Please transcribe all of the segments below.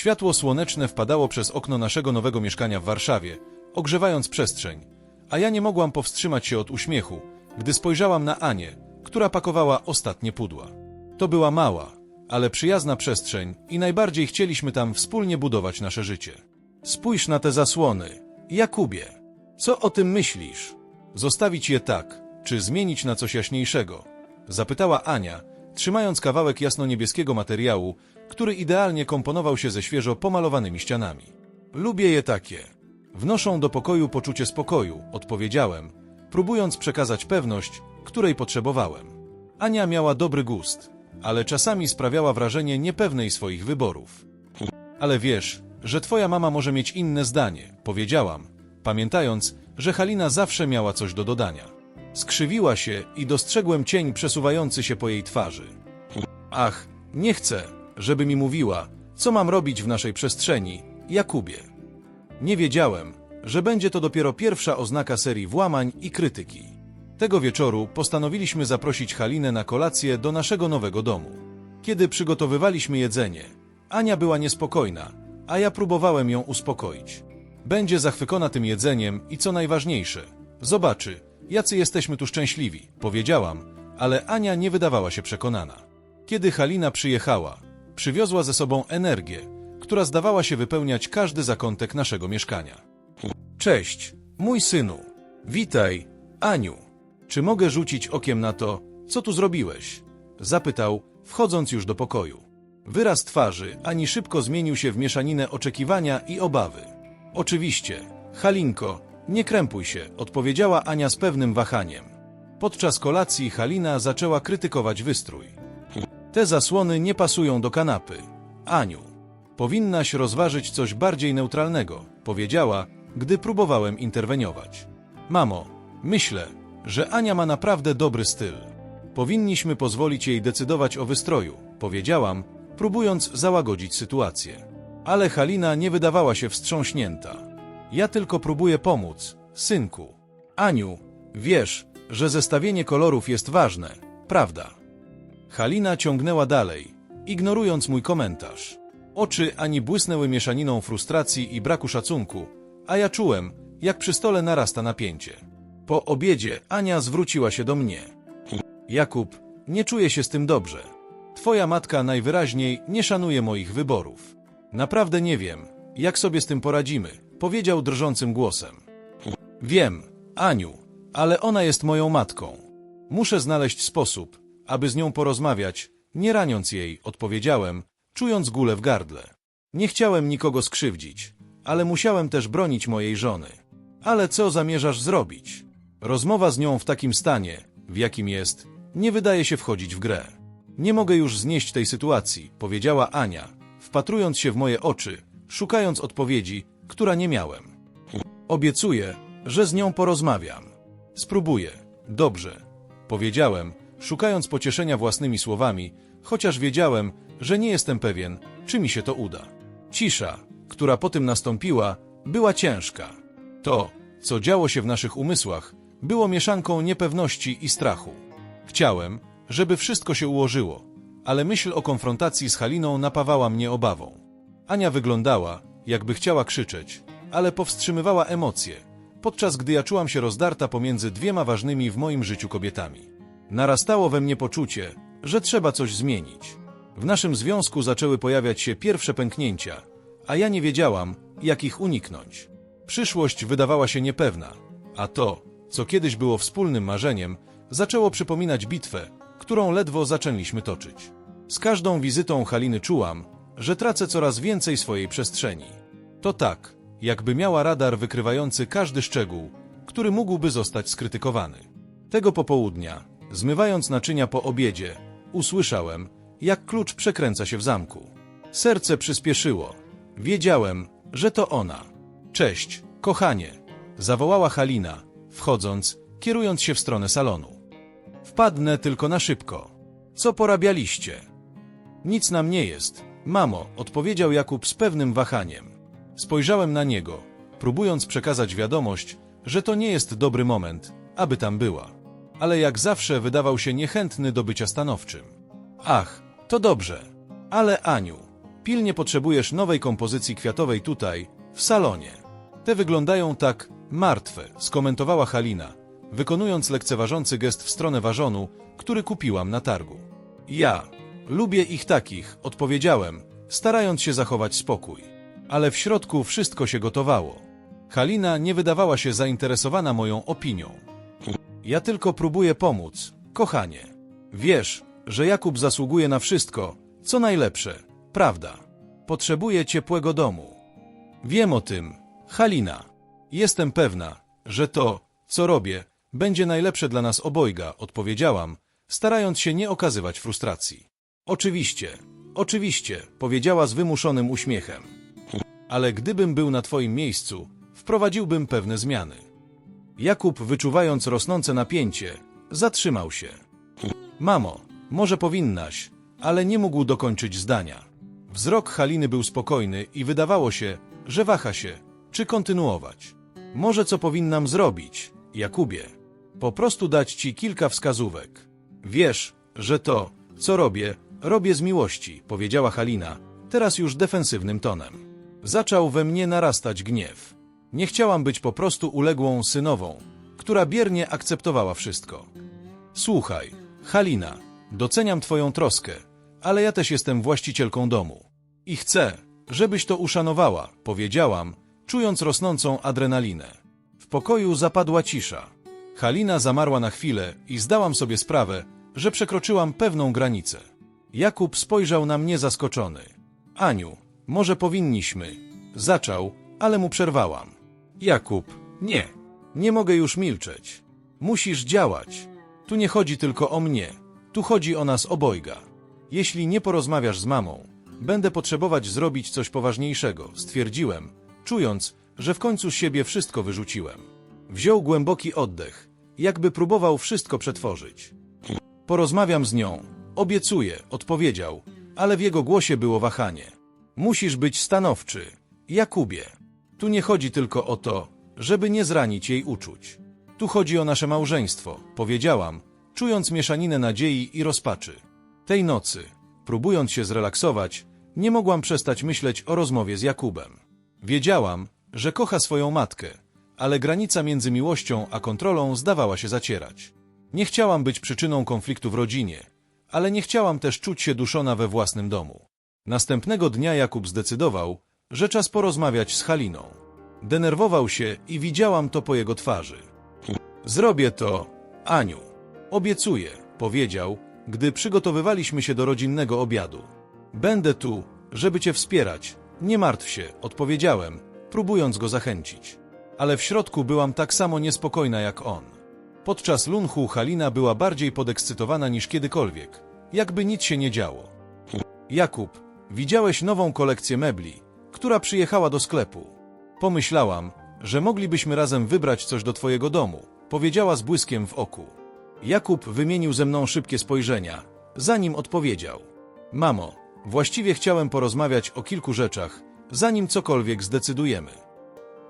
Światło słoneczne wpadało przez okno naszego nowego mieszkania w Warszawie, ogrzewając przestrzeń, a ja nie mogłam powstrzymać się od uśmiechu, gdy spojrzałam na Anię, która pakowała ostatnie pudła. To była mała, ale przyjazna przestrzeń i najbardziej chcieliśmy tam wspólnie budować nasze życie. Spójrz na te zasłony. Jakubie, co o tym myślisz? Zostawić je tak, czy zmienić na coś jaśniejszego? Zapytała Ania, trzymając kawałek jasno-niebieskiego materiału, który idealnie komponował się ze świeżo pomalowanymi ścianami. Lubię je takie. Wnoszą do pokoju poczucie spokoju, odpowiedziałem, próbując przekazać pewność, której potrzebowałem. Ania miała dobry gust, ale czasami sprawiała wrażenie niepewnej swoich wyborów. Ale wiesz, że twoja mama może mieć inne zdanie, powiedziałam, pamiętając, że Halina zawsze miała coś do dodania. Skrzywiła się i dostrzegłem cień przesuwający się po jej twarzy. Ach, nie chcę, żeby mi mówiła, co mam robić w naszej przestrzeni, Jakubie. Nie wiedziałem, że będzie to dopiero pierwsza oznaka serii włamań i krytyki. Tego wieczoru postanowiliśmy zaprosić Halinę na kolację do naszego nowego domu. Kiedy przygotowywaliśmy jedzenie, Ania była niespokojna, a ja próbowałem ją uspokoić. Będzie zachwycona tym jedzeniem i co najważniejsze, zobaczy, jacy jesteśmy tu szczęśliwi, powiedziałam, ale Ania nie wydawała się przekonana. Kiedy Halina przyjechała, przywiozła ze sobą energię, która zdawała się wypełniać każdy zakątek naszego mieszkania. Cześć, mój synu. Witaj, Aniu. Czy mogę rzucić okiem na to, co tu zrobiłeś? Zapytał, wchodząc już do pokoju. Wyraz twarzy Ani szybko zmienił się w mieszaninę oczekiwania i obawy. Oczywiście, Halinko, nie krępuj się, odpowiedziała Ania z pewnym wahaniem. Podczas kolacji Halina zaczęła krytykować wystrój. Te zasłony nie pasują do kanapy. Aniu, powinnaś rozważyć coś bardziej neutralnego, powiedziała, gdy próbowałem interweniować. Mamo, myślę, że Ania ma naprawdę dobry styl. Powinniśmy pozwolić jej decydować o wystroju, powiedziałam, próbując załagodzić sytuację. Ale Halina nie wydawała się wstrząśnięta. Ja tylko próbuję pomóc, synku. Aniu, wiesz, że zestawienie kolorów jest ważne, prawda? Halina ciągnęła dalej, ignorując mój komentarz. Oczy Ani błysnęły mieszaniną frustracji i braku szacunku, a ja czułem, jak przy stole narasta napięcie. Po obiedzie Ania zwróciła się do mnie. Jakub, nie czuję się z tym dobrze. Twoja matka najwyraźniej nie szanuje moich wyborów. Naprawdę nie wiem, jak sobie z tym poradzimy, powiedział drżącym głosem. Wiem, Aniu, ale ona jest moją matką. Muszę znaleźć sposób, aby z nią porozmawiać, nie raniąc jej, odpowiedziałem, czując gulę w gardle. Nie chciałem nikogo skrzywdzić, ale musiałem też bronić mojej żony. Ale co zamierzasz zrobić? Rozmowa z nią w takim stanie, w jakim jest, nie wydaje się wchodzić w grę. Nie mogę już znieść tej sytuacji, powiedziała Ania, wpatrując się w moje oczy, szukając odpowiedzi, która nie miałem. Obiecuję, że z nią porozmawiam. Spróbuję. Dobrze. Powiedziałem, szukając pocieszenia własnymi słowami, chociaż wiedziałem, że nie jestem pewien, czy mi się to uda. Cisza, która po tym nastąpiła, była ciężka. To, co działo się w naszych umysłach, było mieszanką niepewności i strachu. Chciałem, żeby wszystko się ułożyło, ale myśl o konfrontacji z Haliną napawała mnie obawą. Ania wyglądała, jakby chciała krzyczeć, ale powstrzymywała emocje, podczas gdy ja czułam się rozdarta pomiędzy dwiema ważnymi w moim życiu kobietami. Narastało we mnie poczucie, że trzeba coś zmienić. W naszym związku zaczęły pojawiać się pierwsze pęknięcia, a ja nie wiedziałam, jak ich uniknąć. Przyszłość wydawała się niepewna, a to, co kiedyś było wspólnym marzeniem, zaczęło przypominać bitwę, którą ledwo zaczęliśmy toczyć. Z każdą wizytą Haliny czułam, że tracę coraz więcej swojej przestrzeni. To tak, jakby miała radar wykrywający każdy szczegół, który mógłby zostać skrytykowany. Tego popołudnia, zmywając naczynia po obiedzie, usłyszałem, jak klucz przekręca się w zamku. Serce przyspieszyło. Wiedziałem, że to ona. Cześć, kochanie, zawołała Halina, wchodząc, kierując się w stronę salonu. Wpadnę tylko na szybko. Co porabialiście? Nic nam nie jest, mamo, odpowiedział Jakub z pewnym wahaniem. Spojrzałem na niego, próbując przekazać wiadomość, że to nie jest dobry moment, aby tam była. Ale jak zawsze wydawał się niechętny do bycia stanowczym. Ach, to dobrze. Ale Aniu, Pilnie potrzebujesz nowej kompozycji kwiatowej tutaj, w salonie. Te wyglądają tak martwe, skomentowała Halina, wykonując lekceważący gest w stronę wazonu, który kupiłam na targu. Ja lubię ich takich, odpowiedziałem, starając się zachować spokój. Ale w środku wszystko się gotowało. Halina nie wydawała się zainteresowana moją opinią. Ja tylko próbuję pomóc, kochanie. Wiesz, że Jakub zasługuje na wszystko, co najlepsze, prawda? Potrzebuje ciepłego domu. Wiem o tym, Halina. Jestem pewna, że to, co robię, będzie najlepsze dla nas obojga, odpowiedziałam, starając się nie okazywać frustracji. Oczywiście, oczywiście, powiedziała z wymuszonym uśmiechem. Ale gdybym był na twoim miejscu, wprowadziłbym pewne zmiany. Jakub, wyczuwając rosnące napięcie, zatrzymał się. Mamo, może powinnaś, ale nie mógł dokończyć zdania. Wzrok Haliny był spokojny i wydawało się, że waha się, czy kontynuować. Może co powinnam zrobić, Jakubie? Po prostu dać ci kilka wskazówek. Wiesz, że to, co robię, robię z miłości, powiedziała Halina, teraz już defensywnym tonem. Zaczął we mnie narastać gniew. Nie chciałam być po prostu uległą synową, która biernie akceptowała wszystko. Słuchaj, Halina, doceniam twoją troskę, ale ja też jestem właścicielką domu. I chcę, żebyś to uszanowała, powiedziałam, czując rosnącą adrenalinę. W pokoju zapadła cisza. Halina zamarła na chwilę i zdałam sobie sprawę, że przekroczyłam pewną granicę. Jakub spojrzał na mnie zaskoczony. Aniu, może powinniśmy. Zaczął, ale mu przerwałam. Jakub, nie. Nie mogę już milczeć. Musisz działać. Tu nie chodzi tylko o mnie. Tu chodzi o nas obojga. Jeśli nie porozmawiasz z mamą, będę potrzebować zrobić coś poważniejszego, stwierdziłem, czując, że w końcu z siebie wszystko wyrzuciłem. Wziął głęboki oddech, jakby próbował wszystko przetworzyć. Porozmawiam z nią, obiecuję, odpowiedział, ale w jego głosie było wahanie. Musisz być stanowczy, Jakubie. Tu nie chodzi tylko o to, żeby nie zranić jej uczuć. Tu chodzi o nasze małżeństwo, powiedziałam, czując mieszaninę nadziei i rozpaczy. Tej nocy, próbując się zrelaksować, nie mogłam przestać myśleć o rozmowie z Jakubem. Wiedziałam, że kocha swoją matkę, ale granica między miłością a kontrolą zdawała się zacierać. Nie chciałam być przyczyną konfliktu w rodzinie, ale nie chciałam też czuć się duszona we własnym domu. Następnego dnia Jakub zdecydował, że czas porozmawiać z Haliną. Denerwował się i widziałam to po jego twarzy. Zrobię to, Aniu. Obiecuję, powiedział, gdy przygotowywaliśmy się do rodzinnego obiadu. Będę tu, żeby cię wspierać. Nie martw się, odpowiedziałem, próbując go zachęcić. Ale w środku byłam tak samo niespokojna jak on. Podczas lunchu Halina była bardziej podekscytowana niż kiedykolwiek, jakby nic się nie działo. Jakub, widziałeś nową kolekcję mebli, która przyjechała do sklepu. Pomyślałam, że moglibyśmy razem wybrać coś do twojego domu, powiedziała z błyskiem w oku. Jakub wymienił ze mną szybkie spojrzenia, zanim odpowiedział. Mamo, właściwie chciałem porozmawiać o kilku rzeczach, zanim cokolwiek zdecydujemy.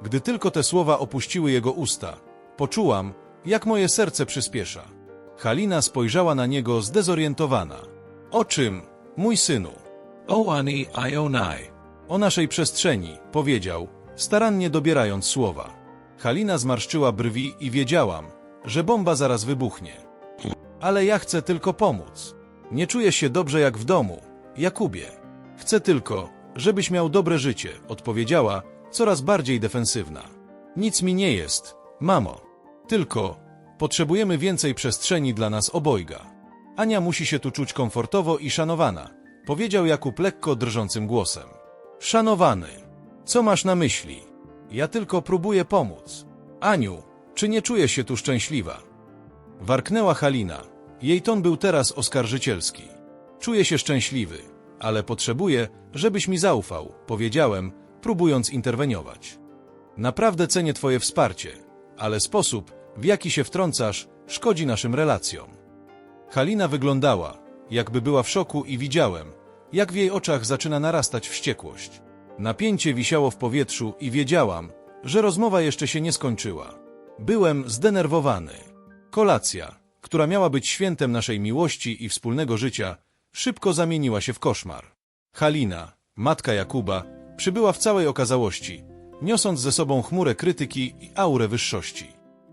Gdy tylko te słowa opuściły jego usta, poczułam, jak moje serce przyspiesza. Halina spojrzała na niego zdezorientowana. O czym, mój synu? O ani Ionai. O naszej przestrzeni, powiedział, starannie dobierając słowa. Halina zmarszczyła brwi i wiedziałam, że bomba zaraz wybuchnie. Ale ja chcę tylko pomóc. Nie czuję się dobrze jak w domu, Jakubie. Chcę tylko, żebyś miał dobre życie, odpowiedziała, coraz bardziej defensywna. Nic mi nie jest, mamo. Tylko potrzebujemy więcej przestrzeni dla nas obojga. Ania musi się tu czuć komfortowo i szanowana, powiedział Jakub lekko drżącym głosem. Szanowany, co masz na myśli? Ja tylko próbuję pomóc. Aniu, czy nie czujesz się tu szczęśliwa? Warknęła Halina. Jej ton był teraz oskarżycielski. Czuję się szczęśliwy, ale potrzebuję, żebyś mi zaufał, powiedziałem, próbując interweniować. Naprawdę cenię twoje wsparcie, ale sposób, w jaki się wtrącasz, szkodzi naszym relacjom. Halina wyglądała, jakby była w szoku i widziałem, jak w jej oczach zaczyna narastać wściekłość. Napięcie wisiało w powietrzu i wiedziałam, że rozmowa jeszcze się nie skończyła. Byłem zdenerwowany. Kolacja, która miała być świętem naszej miłości i wspólnego życia, szybko zamieniła się w koszmar. Halina, matka Jakuba, przybyła w całej okazałości, niosąc ze sobą chmurę krytyki i aurę wyższości.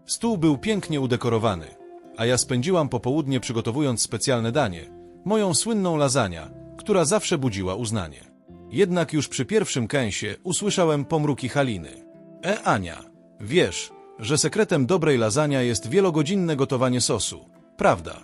Stół był pięknie udekorowany, a ja spędziłam popołudnie przygotowując specjalne danie, moją słynną lasagna, która zawsze budziła uznanie. Jednak już przy pierwszym kęsie usłyszałem pomruki Haliny. E, Ania, wiesz, że sekretem dobrej lasagna jest wielogodzinne gotowanie sosu, prawda?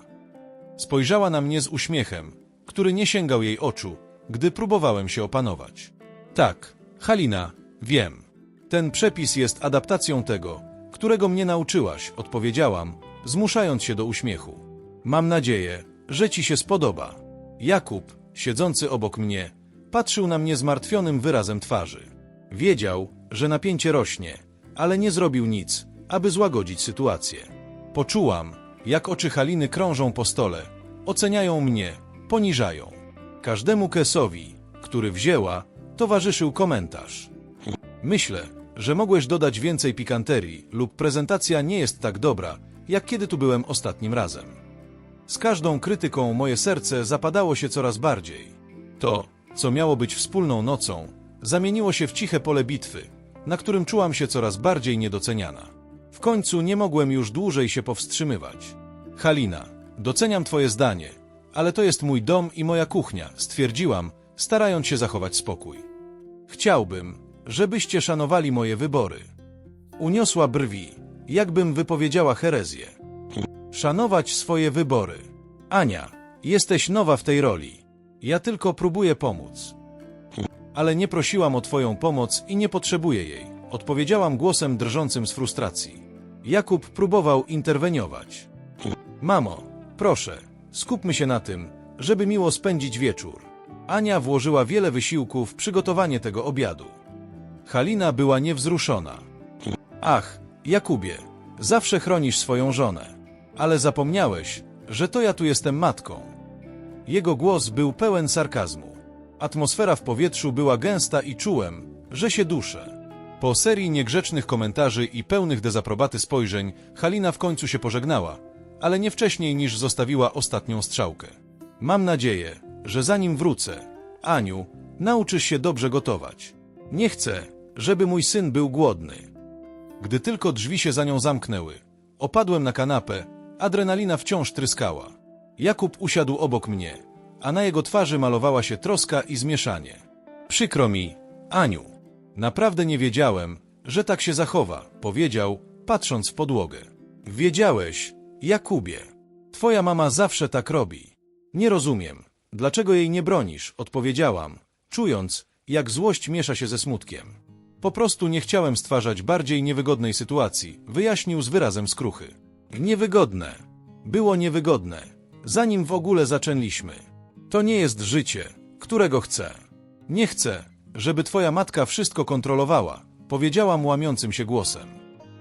Spojrzała na mnie z uśmiechem, który nie sięgał jej oczu, gdy próbowałem się opanować. Tak, Halina, wiem. Ten przepis jest adaptacją tego, którego mnie nauczyłaś, odpowiedziałam, zmuszając się do uśmiechu. Mam nadzieję, że ci się spodoba. Jakub, siedzący obok mnie, patrzył na mnie zmartwionym wyrazem twarzy. Wiedział, że napięcie rośnie, ale nie zrobił nic, aby złagodzić sytuację. Poczułam, jak oczy Haliny krążą po stole, oceniają mnie, poniżają. Każdemu kesowi, który wzięła, towarzyszył komentarz. Myślę, że mogłeś dodać więcej pikanterii lub prezentacja nie jest tak dobra, jak kiedy tu byłem ostatnim razem. Z każdą krytyką moje serce zapadało się coraz bardziej. To, co miało być wspólną nocą, zamieniło się w ciche pole bitwy, na którym czułam się coraz bardziej niedoceniana. W końcu nie mogłem już dłużej się powstrzymywać. Halina, doceniam twoje zdanie, ale to jest mój dom i moja kuchnia, stwierdziłam, starając się zachować spokój. Chciałbym, żebyście szanowali moje wybory. Uniosła brwi, jakbym wypowiedziała herezję. Szanować swoje wybory. Ania, jesteś nowa w tej roli. Ja tylko próbuję pomóc. Ale nie prosiłam o twoją pomoc i nie potrzebuję jej, odpowiedziałam głosem drżącym z frustracji. Jakub próbował interweniować. Mamo, proszę, skupmy się na tym, żeby miło spędzić wieczór. Ania włożyła wiele wysiłku w przygotowanie tego obiadu. Halina była niewzruszona. Ach, Jakubie, zawsze chronisz swoją żonę. Ale zapomniałeś, że to ja tu jestem matką. Jego głos był pełen sarkazmu. Atmosfera w powietrzu była gęsta i czułem, że się duszę. Po serii niegrzecznych komentarzy i pełnych dezaprobaty spojrzeń, Halina w końcu się pożegnała, ale nie wcześniej niż zostawiła ostatnią strzałkę. Mam nadzieję, że zanim wrócę, Aniu, nauczysz się dobrze gotować. Nie chcę, żeby mój syn był głodny. Gdy tylko drzwi się za nią zamknęły, opadłem na kanapę, adrenalina wciąż tryskała. Jakub usiadł obok mnie, a na jego twarzy malowała się troska i zmieszanie. Przykro mi, Aniu. Naprawdę nie wiedziałem, że tak się zachowa, powiedział, patrząc w podłogę. Wiedziałeś, Jakubie. Twoja mama zawsze tak robi. Nie rozumiem, dlaczego jej nie bronisz, odpowiedziałam, czując, jak złość miesza się ze smutkiem. Po prostu nie chciałem stwarzać bardziej niewygodnej sytuacji, wyjaśnił z wyrazem skruchy. Niewygodne. Było niewygodne, zanim w ogóle zaczęliśmy. To nie jest życie, którego chcę. Nie chcę, żeby twoja matka wszystko kontrolowała, powiedziałam łamiącym się głosem.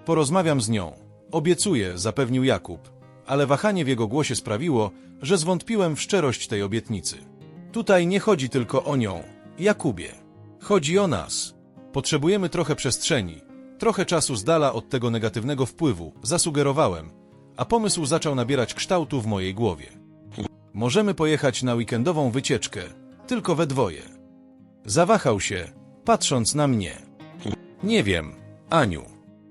Porozmawiam z nią. Obiecuję, zapewnił Jakub, ale wahanie w jego głosie sprawiło, że zwątpiłem w szczerość tej obietnicy. Tutaj nie chodzi tylko o nią, Jakubie. Chodzi o nas. Potrzebujemy trochę przestrzeni, trochę czasu z dala od tego negatywnego wpływu, zasugerowałem, a pomysł zaczął nabierać kształtu w mojej głowie. Możemy pojechać na weekendową wycieczkę, tylko we dwoje. Zawahał się, patrząc na mnie. Nie wiem, Aniu.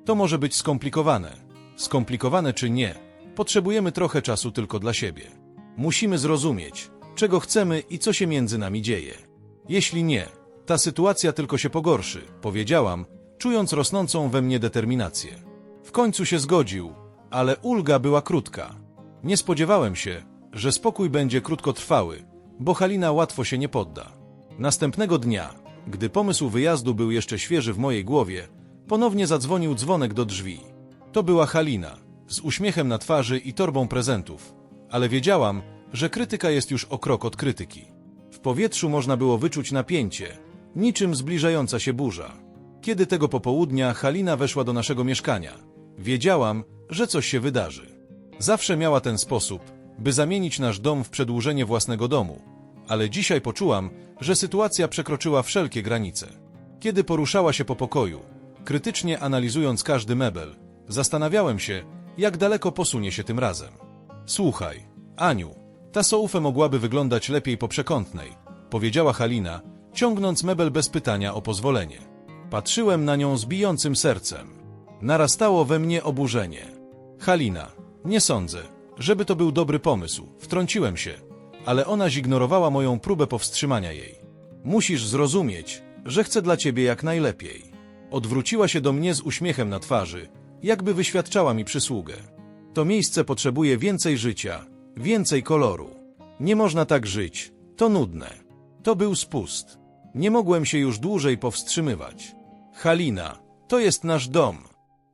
To może być skomplikowane. Skomplikowane czy nie, potrzebujemy trochę czasu tylko dla siebie. Musimy zrozumieć, czego chcemy i co się między nami dzieje. Jeśli nie, ta sytuacja tylko się pogorszy, powiedziałam, czując rosnącą we mnie determinację. W końcu się zgodził, ale ulga była krótka. Nie spodziewałem się, że spokój będzie krótkotrwały, bo Halina łatwo się nie podda. Następnego dnia, gdy pomysł wyjazdu był jeszcze świeży w mojej głowie, ponownie zadzwonił dzwonek do drzwi. To była Halina, z uśmiechem na twarzy i torbą prezentów, ale wiedziałam, że krytyka jest już o krok od krytyki. W powietrzu można było wyczuć napięcie, niczym zbliżająca się burza. Kiedy tego popołudnia Halina weszła do naszego mieszkania, wiedziałam, że coś się wydarzy. Zawsze miała ten sposób, by zamienić nasz dom w przedłużenie własnego domu, ale dzisiaj poczułam, że sytuacja przekroczyła wszelkie granice. Kiedy poruszała się po pokoju, krytycznie analizując każdy mebel, zastanawiałem się, jak daleko posunie się tym razem. Słuchaj, Aniu, ta soufa mogłaby wyglądać lepiej po przekątnej, powiedziała Halina, ciągnąc mebel bez pytania o pozwolenie. Patrzyłem na nią z bijącym sercem. Narastało we mnie oburzenie. Halina, nie sądzę, żeby to był dobry pomysł. Wtrąciłem się, ale ona zignorowała moją próbę powstrzymania jej. Musisz zrozumieć, że chcę dla ciebie jak najlepiej. Odwróciła się do mnie z uśmiechem na twarzy, jakby wyświadczała mi przysługę. To miejsce potrzebuje więcej życia, więcej koloru. Nie można tak żyć, to nudne. To był spust. Nie mogłem się już dłużej powstrzymywać. Halina, to jest nasz dom.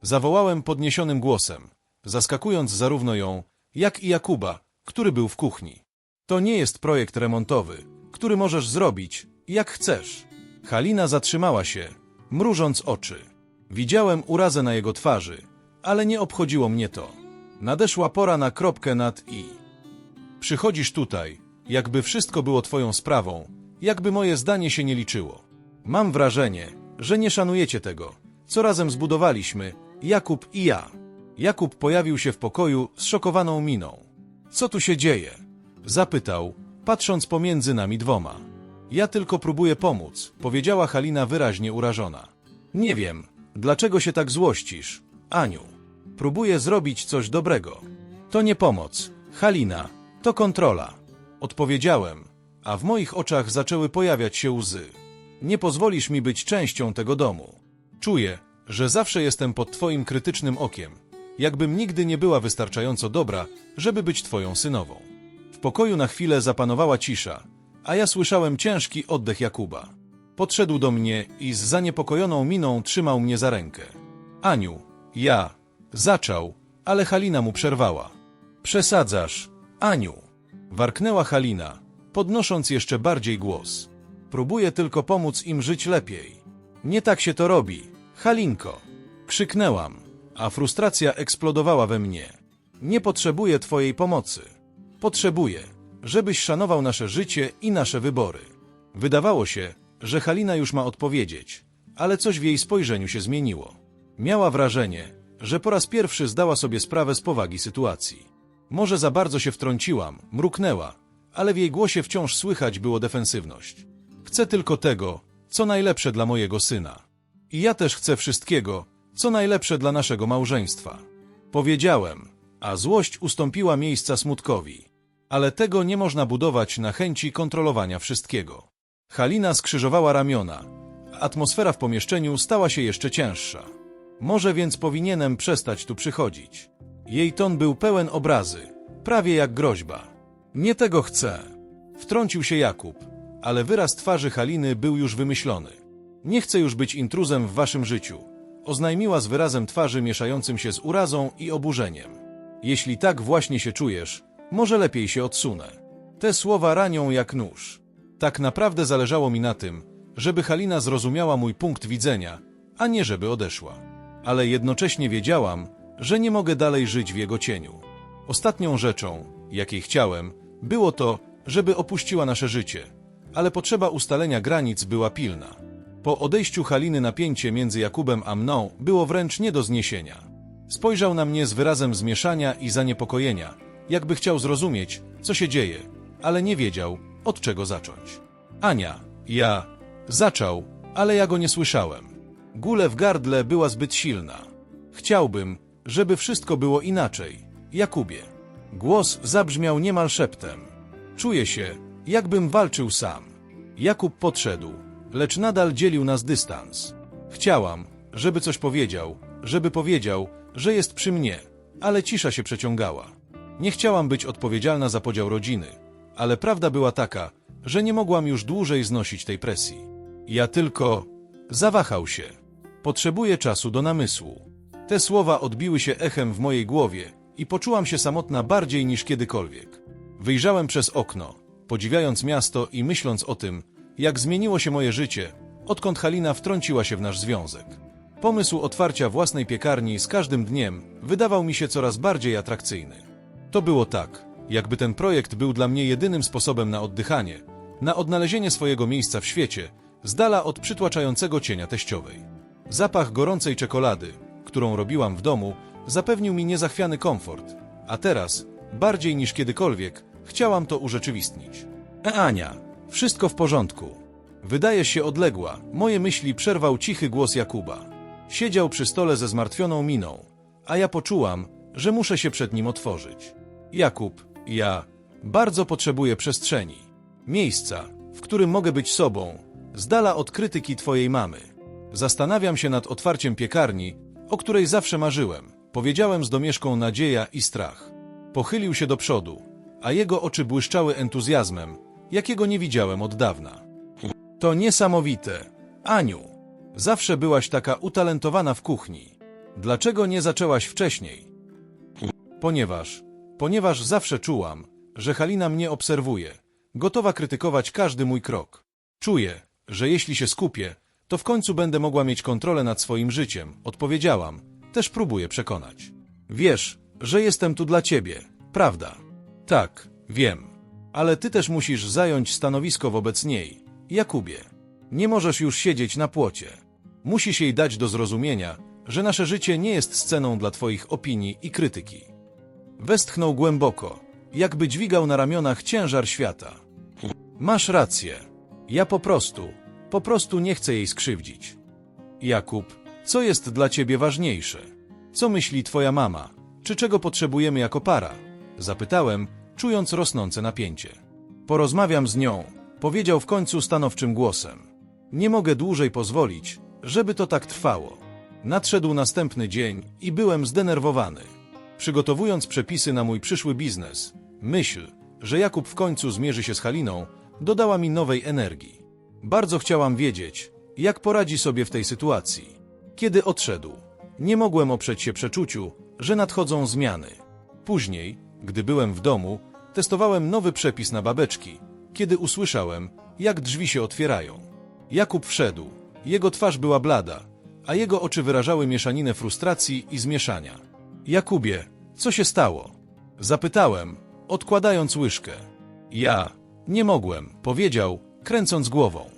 Zawołałem podniesionym głosem, zaskakując zarówno ją, jak i Jakuba, który był w kuchni. To nie jest projekt remontowy, który możesz zrobić, jak chcesz. Halina zatrzymała się, mrużąc oczy. Widziałem urazę na jego twarzy, ale nie obchodziło mnie to. Nadeszła pora na kropkę nad i. Przychodzisz tutaj, jakby wszystko było twoją sprawą, jakby moje zdanie się nie liczyło. Mam wrażenie, że nie szanujecie tego, co razem zbudowaliśmy, Jakub i ja. Jakub pojawił się w pokoju z szokowaną miną. Co tu się dzieje? Zapytał, patrząc pomiędzy nami dwoma. Ja tylko próbuję pomóc, powiedziała Halina wyraźnie urażona. Nie wiem, dlaczego się tak złościsz, Aniu. Próbuję zrobić coś dobrego. To nie pomoc, Halina, to kontrola. Odpowiedziałem, a w moich oczach zaczęły pojawiać się łzy. Nie pozwolisz mi być częścią tego domu. Czuję, że zawsze jestem pod twoim krytycznym okiem, jakbym nigdy nie była wystarczająco dobra, żeby być twoją synową. W pokoju na chwilę zapanowała cisza, a ja słyszałem ciężki oddech Jakuba. Podszedł do mnie i z zaniepokojoną miną trzymał mnie za rękę. Aniu, ja, zaczął, ale Halina mu przerwała. Przesadzasz, Aniu, warknęła Halina, podnosząc jeszcze bardziej głos. Próbuję tylko pomóc im żyć lepiej. Nie tak się to robi, Halinko. Krzyknęłam, a frustracja eksplodowała we mnie. Nie potrzebuję twojej pomocy. Potrzebuję, żebyś szanował nasze życie i nasze wybory. Wydawało się, że Halina już ma odpowiedzieć, ale coś w jej spojrzeniu się zmieniło. Miała wrażenie, że po raz pierwszy zdała sobie sprawę z powagi sytuacji. Może za bardzo się wtrąciłam, mruknęła, ale w jej głosie wciąż słychać było defensywność. Chcę tylko tego, co najlepsze dla mojego syna. I ja też chcę wszystkiego, co najlepsze dla naszego małżeństwa. Powiedziałem, a złość ustąpiła miejsca smutkowi. Ale tego nie można budować na chęci kontrolowania wszystkiego. Halina skrzyżowała ramiona. Atmosfera w pomieszczeniu stała się jeszcze cięższa. Może więc powinienem przestać tu przychodzić. Jej ton był pełen obrazy, prawie jak groźba. Nie tego chcę. Wtrącił się Jakub, ale wyraz twarzy Haliny był już wymyślony. Nie chcę już być intruzem w waszym życiu, oznajmiła z wyrazem twarzy mieszającym się z urazą i oburzeniem. Jeśli tak właśnie się czujesz, może lepiej się odsunę. Te słowa ranią jak nóż. Tak naprawdę zależało mi na tym, żeby Halina zrozumiała mój punkt widzenia, a nie żeby odeszła. Ale jednocześnie wiedziałam, że nie mogę dalej żyć w jego cieniu. Ostatnią rzeczą, jakiej chciałem, było to, żeby opuściła nasze życie, ale potrzeba ustalenia granic była pilna. Po odejściu Haliny napięcie między Jakubem a mną było wręcz nie do zniesienia. Spojrzał na mnie z wyrazem zmieszania i zaniepokojenia, jakby chciał zrozumieć, co się dzieje, ale nie wiedział, od czego zacząć. Ania, ja, zaczął, ale ja go nie słyszałem. Gule w gardle była zbyt silna. Chciałbym, żeby wszystko było inaczej. Jakubie. Głos zabrzmiał niemal szeptem. Czuję się, jakbym walczył sam. Jakub podszedł, lecz nadal dzielił nas dystans. Chciałam, żeby coś powiedział, żeby powiedział, że jest przy mnie, ale cisza się przeciągała. Nie chciałam być odpowiedzialna za podział rodziny, ale prawda była taka, że nie mogłam już dłużej znosić tej presji. Ja tylko zawahał się. Potrzebuję czasu do namysłu. Te słowa odbiły się echem w mojej głowie i poczułam się samotna bardziej niż kiedykolwiek. Wyjrzałem przez okno, podziwiając miasto i myśląc o tym, jak zmieniło się moje życie, odkąd Halina wtrąciła się w nasz związek. Pomysł otwarcia własnej piekarni z każdym dniem wydawał mi się coraz bardziej atrakcyjny. To było tak, jakby ten projekt był dla mnie jedynym sposobem na oddychanie, na odnalezienie swojego miejsca w świecie, z dala od przytłaczającego cienia teściowej. Zapach gorącej czekolady, którą robiłam w domu, zapewnił mi niezachwiany komfort, a teraz, bardziej niż kiedykolwiek, chciałam to urzeczywistnić. E, Ania, wszystko w porządku. Wydajesz się odległa. Moje myśli przerwał cichy głos Jakuba. Siedział przy stole ze zmartwioną miną, a ja poczułam, że muszę się przed nim otworzyć. Jakub, ja bardzo potrzebuję przestrzeni. Miejsca, w którym mogę być sobą, z dala od krytyki twojej mamy. Zastanawiam się nad otwarciem piekarni, o której zawsze marzyłem. Powiedziałem z domieszką nadzieja i strach. Pochylił się do przodu, a jego oczy błyszczały entuzjazmem, jakiego nie widziałem od dawna. To niesamowite. Aniu, zawsze byłaś taka utalentowana w kuchni. Dlaczego nie zaczęłaś wcześniej? Ponieważ, ponieważ zawsze czułam, że Halina mnie obserwuje, gotowa krytykować każdy mój krok. Czuję, że jeśli się skupię, to w końcu będę mogła mieć kontrolę nad swoim życiem, odpowiedziałam. Też próbuję przekonać. Wiesz, że jestem tu dla ciebie, prawda? Tak, wiem. Ale ty też musisz zająć stanowisko wobec niej. Jakubie, nie możesz już siedzieć na płocie. Musisz jej dać do zrozumienia, że nasze życie nie jest sceną dla twoich opinii i krytyki. Westchnął głęboko, jakby dźwigał na ramionach ciężar świata. Masz rację. Ja po prostu, po prostu nie chcę jej skrzywdzić. Jakub, co jest dla ciebie ważniejsze? Co myśli twoja mama? Czy czego potrzebujemy jako para? Zapytałem, czując rosnące napięcie. Porozmawiam z nią, powiedział w końcu stanowczym głosem. Nie mogę dłużej pozwolić, żeby to tak trwało. Nadszedł następny dzień i byłem zdenerwowany. Przygotowując przepisy na mój przyszły biznes, myśl, że Jakub w końcu zmierzy się z Haliną, dodała mi nowej energii. Bardzo chciałam wiedzieć, jak poradzi sobie w tej sytuacji. Kiedy odszedł, nie mogłem oprzeć się przeczuciu, że nadchodzą zmiany. Później, gdy byłem w domu, testowałem nowy przepis na babeczki, kiedy usłyszałem, jak drzwi się otwierają. Jakub wszedł. Jego twarz była blada, a jego oczy wyrażały mieszaninę frustracji i zmieszania. Jakubie, co się stało? Zapytałem, odkładając łyżkę. Ja nie mogłem, powiedział, kręcąc głową.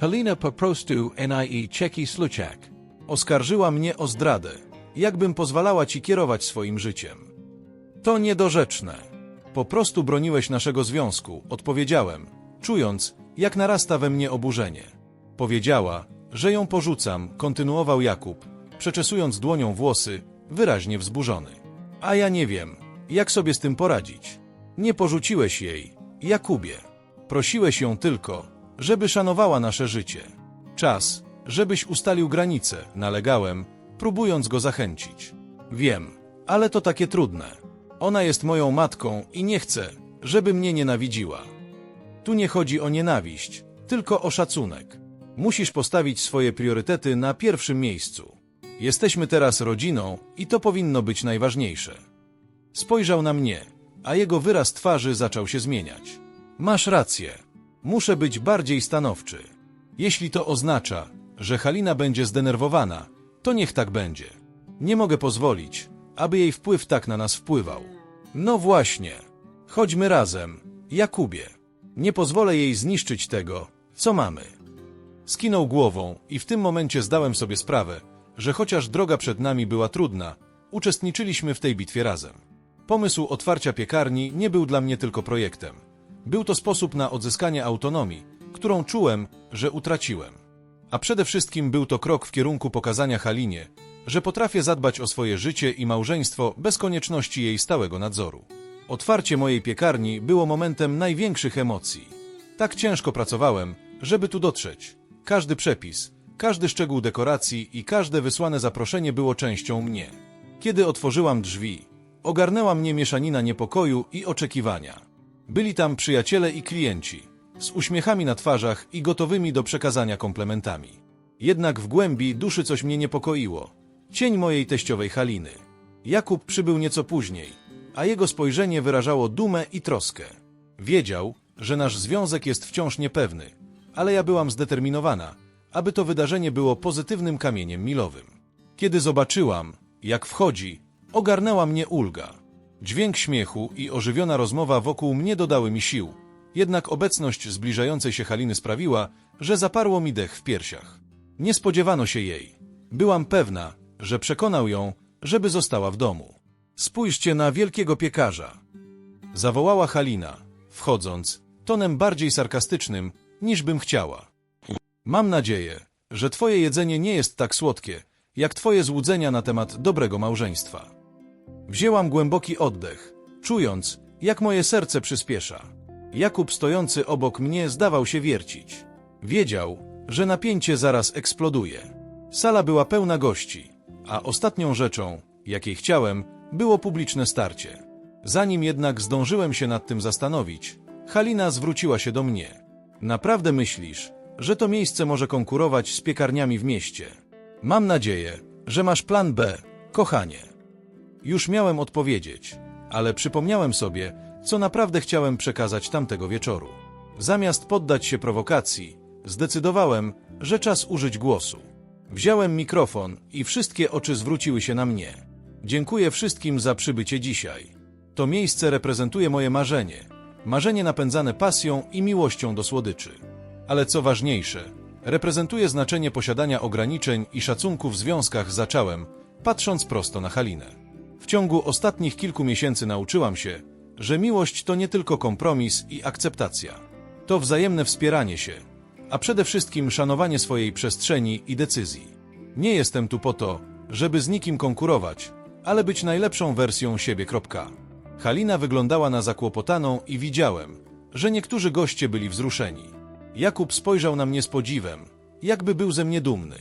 Helena po prostu nie czeki sluchak. Oskarżyła mnie o zdradę, jakbym pozwalała ci kierować swoim życiem. To niedorzeczne. Po prostu broniłeś naszego związku, odpowiedziałem, czując, jak narasta we mnie oburzenie. Powiedziała, że ją porzucam, kontynuował Jakub, przeczesując dłonią włosy, wyraźnie wzburzony. A ja nie wiem, jak sobie z tym poradzić. Nie porzuciłeś jej, Jakubie. Prosiłeś ją tylko, żeby szanowała nasze życie. Czas, żebyś ustalił granice, nalegałem, próbując go zachęcić. Wiem, ale to takie trudne. Ona jest moją matką i nie chcę, żeby mnie nienawidziła. Tu nie chodzi o nienawiść, tylko o szacunek. Musisz postawić swoje priorytety na pierwszym miejscu. Jesteśmy teraz rodziną i to powinno być najważniejsze. Spojrzał na mnie, a jego wyraz twarzy zaczął się zmieniać. Masz rację. Muszę być bardziej stanowczy. Jeśli to oznacza, że Halina będzie zdenerwowana, to niech tak będzie. Nie mogę pozwolić, aby jej wpływ tak na nas wpływał. No właśnie. Chodźmy razem, Jakubie. Nie pozwolę jej zniszczyć tego, co mamy. Skinął głową i w tym momencie zdałem sobie sprawę, że chociaż droga przed nami była trudna, uczestniczyliśmy w tej bitwie razem. Pomysł otwarcia piekarni nie był dla mnie tylko projektem. Był to sposób na odzyskanie autonomii, którą czułem, że utraciłem. A przede wszystkim był to krok w kierunku pokazania Halinie, że potrafię zadbać o swoje życie i małżeństwo bez konieczności jej stałego nadzoru. Otwarcie mojej piekarni było momentem największych emocji. Tak ciężko pracowałem, żeby tu dotrzeć. Każdy przepis, każdy szczegół dekoracji i każde wysłane zaproszenie było częścią mnie. Kiedy otworzyłam drzwi, ogarnęła mnie mieszanina niepokoju i oczekiwania. Byli tam przyjaciele i klienci, z uśmiechami na twarzach i gotowymi do przekazania komplementami. Jednak w głębi duszy coś mnie niepokoiło. Cień mojej teściowej Haliny. Jakub przybył nieco później, a jego spojrzenie wyrażało dumę i troskę. Wiedział, że nasz związek jest wciąż niepewny, ale ja byłam zdeterminowana, aby to wydarzenie było pozytywnym kamieniem milowym. Kiedy zobaczyłam, jak wchodzi, ogarnęła mnie ulga. Dźwięk śmiechu i ożywiona rozmowa wokół mnie dodały mi sił, jednak obecność zbliżającej się Haliny sprawiła, że zaparło mi dech w piersiach. Nie spodziewano się jej. Byłam pewna, że przekonał ją, żeby została w domu. Spójrzcie na wielkiego piekarza. Zawołała Halina, wchodząc, tonem bardziej sarkastycznym, niż bym chciała. Mam nadzieję, że twoje jedzenie nie jest tak słodkie, jak twoje złudzenia na temat dobrego małżeństwa. Wzięłam głęboki oddech, czując, jak moje serce przyspiesza. Jakub stojący obok mnie zdawał się wiercić. Wiedział, że napięcie zaraz eksploduje. Sala była pełna gości, a ostatnią rzeczą, jakiej chciałem, było publiczne starcie. Zanim jednak zdążyłem się nad tym zastanowić, Halina zwróciła się do mnie. Naprawdę myślisz, że to miejsce może konkurować z piekarniami w mieście? Mam nadzieję, że masz plan B, kochanie. Już miałem odpowiedzieć, ale przypomniałem sobie, co naprawdę chciałem przekazać tamtego wieczoru. Zamiast poddać się prowokacji, zdecydowałem, że czas użyć głosu. Wziąłem mikrofon i wszystkie oczy zwróciły się na mnie. Dziękuję wszystkim za przybycie dzisiaj. To miejsce reprezentuje moje marzenie. Marzenie napędzane pasją i miłością do słodyczy. Ale co ważniejsze, reprezentuje znaczenie posiadania ograniczeń i szacunku w związkach zacząłem, patrząc prosto na Halinę. W ciągu ostatnich kilku miesięcy nauczyłam się, że miłość to nie tylko kompromis i akceptacja. To wzajemne wspieranie się, a przede wszystkim szanowanie swojej przestrzeni i decyzji. Nie jestem tu po to, żeby z nikim konkurować, ale być najlepszą wersją siebie. Halina wyglądała na zakłopotaną i widziałem, że niektórzy goście byli wzruszeni. Jakub spojrzał na mnie z podziwem, jakby był ze mnie dumny.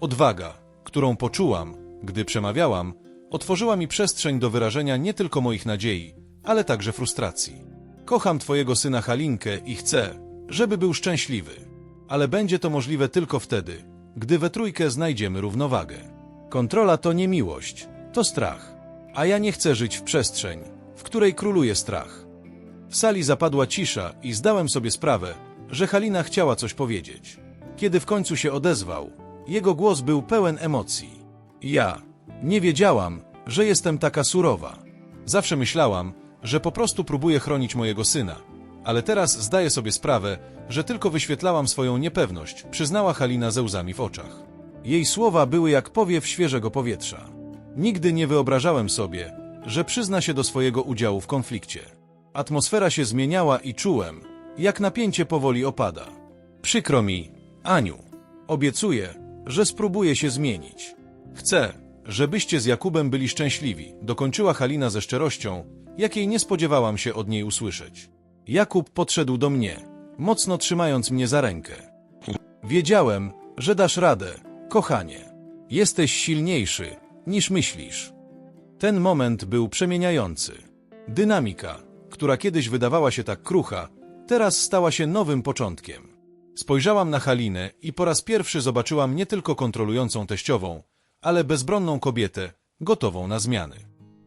Odwaga, którą poczułam, gdy przemawiałam, otworzyła mi przestrzeń do wyrażenia nie tylko moich nadziei, ale także frustracji. Kocham twojego syna Halinkę i chcę, żeby był szczęśliwy. Ale będzie to możliwe tylko wtedy, gdy we trójkę znajdziemy równowagę. Kontrola to nie miłość, to strach. A ja nie chcę żyć w przestrzeń, w której króluje strach. W sali zapadła cisza i zdałem sobie sprawę, że Halina chciała coś powiedzieć. Kiedy w końcu się odezwał, jego głos był pełen emocji. Ja nie wiedziałam, że jestem taka surowa. Zawsze myślałam, że po prostu próbuję chronić mojego syna, ale teraz zdaję sobie sprawę, że tylko wyświetlałam swoją niepewność, przyznała Halina ze łzami w oczach. Jej słowa były jak powiew świeżego powietrza. Nigdy nie wyobrażałem sobie, że przyzna się do swojego udziału w konflikcie. Atmosfera się zmieniała i czułem, jak napięcie powoli opada. Przykro mi, Aniu. Obiecuję, że spróbuję się zmienić. Chcę, żebyście z Jakubem byli szczęśliwi, dokończyła Halina ze szczerością, jakiej nie spodziewałam się od niej usłyszeć. Jakub podszedł do mnie, mocno trzymając mnie za rękę. Wiedziałem, że dasz radę, kochanie. Jesteś silniejszy, niż myślisz. Ten moment był przemieniający. Dynamika, która kiedyś wydawała się tak krucha, teraz stała się nowym początkiem. Spojrzałam na Halinę i po raz pierwszy zobaczyłam nie tylko kontrolującą teściową, ale bezbronną kobietę, gotową na zmiany.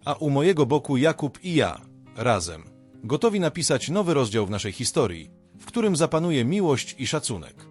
A u mojego boku Jakub i ja, razem, gotowi napisać nowy rozdział w naszej historii, w którym zapanuje miłość i szacunek.